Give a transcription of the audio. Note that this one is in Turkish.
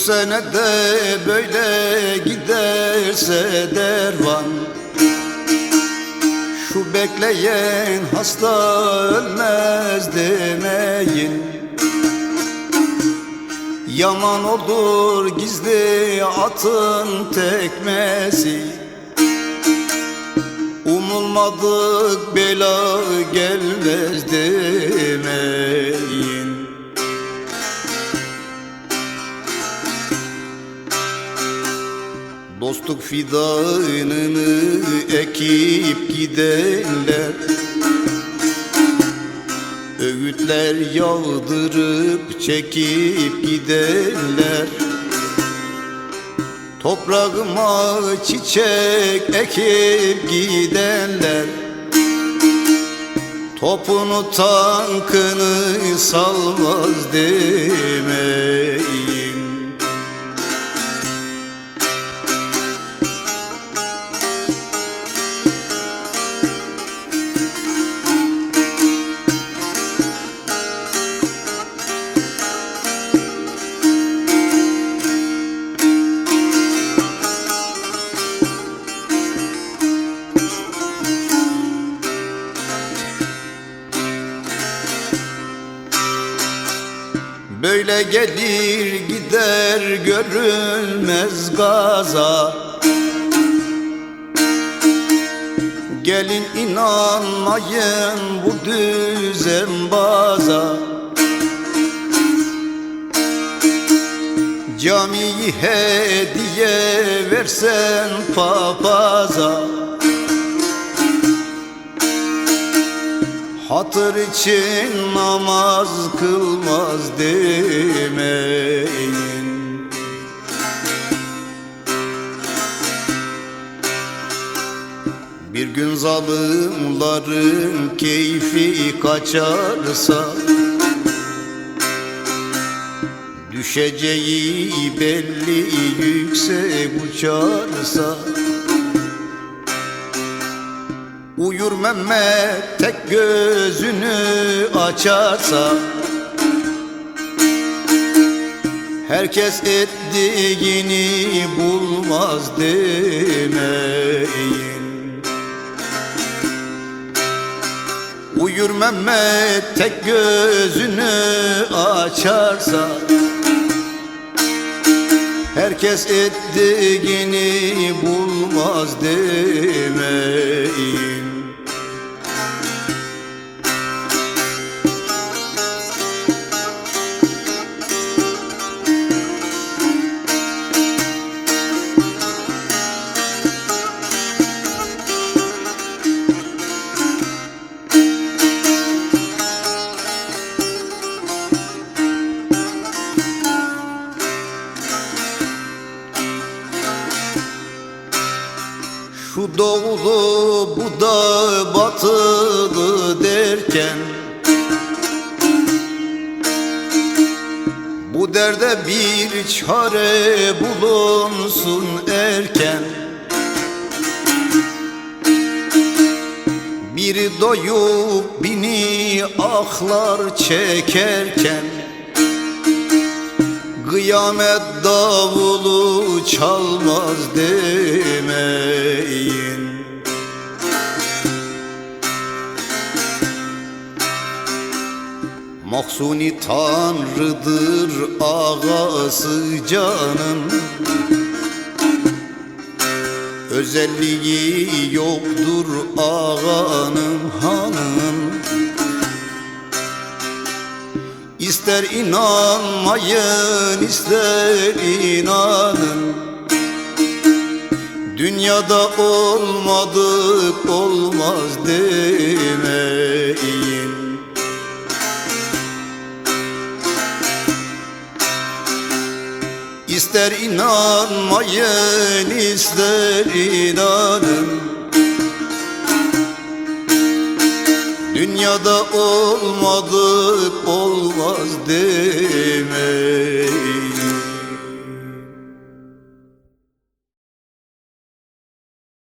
sene de böyle giderse dervan. Şu bekleyen hasta ölmez demeyin. Yaman olur gizli atın tekmesi. Umulmadık bela gelmez demeyin Dostluk fidanını ekip gidenler Öğütler yağdırıp çekip gidenler Toprağıma çiçek ekip gidenler Topunu tankını salmaz demeyin Böyle gelir gider görülmez gaza. Gelin inanmayın bu düzenbaza Camiyi hediye versen papaza Hatır için namaz kılmaz demeyin. Bir gün zalimlerin keyfi kaçarsa Düşeceği belli yüksek uçarsa Mehmet tek gözünü açarsa Herkes ettiğini bulmaz demeyin. Uyur Mehmet tek gözünü açarsa Herkes ettiğini bulmaz demeyin doğulu bu da batılı derken. Bu derde bir çare bulunsun erken. Biri doyup bini ahlar çekerken Kıyamet davulu çalmaz demeyin. Maksuni tanrıdır ağası canın Özelliği yoktur ağanın hanın İster inanmayın ister inanın. Dünyada olmadık olmaz demeyin. İster inanmayın ister inanın. Dünyada olmadık olmaz demeyin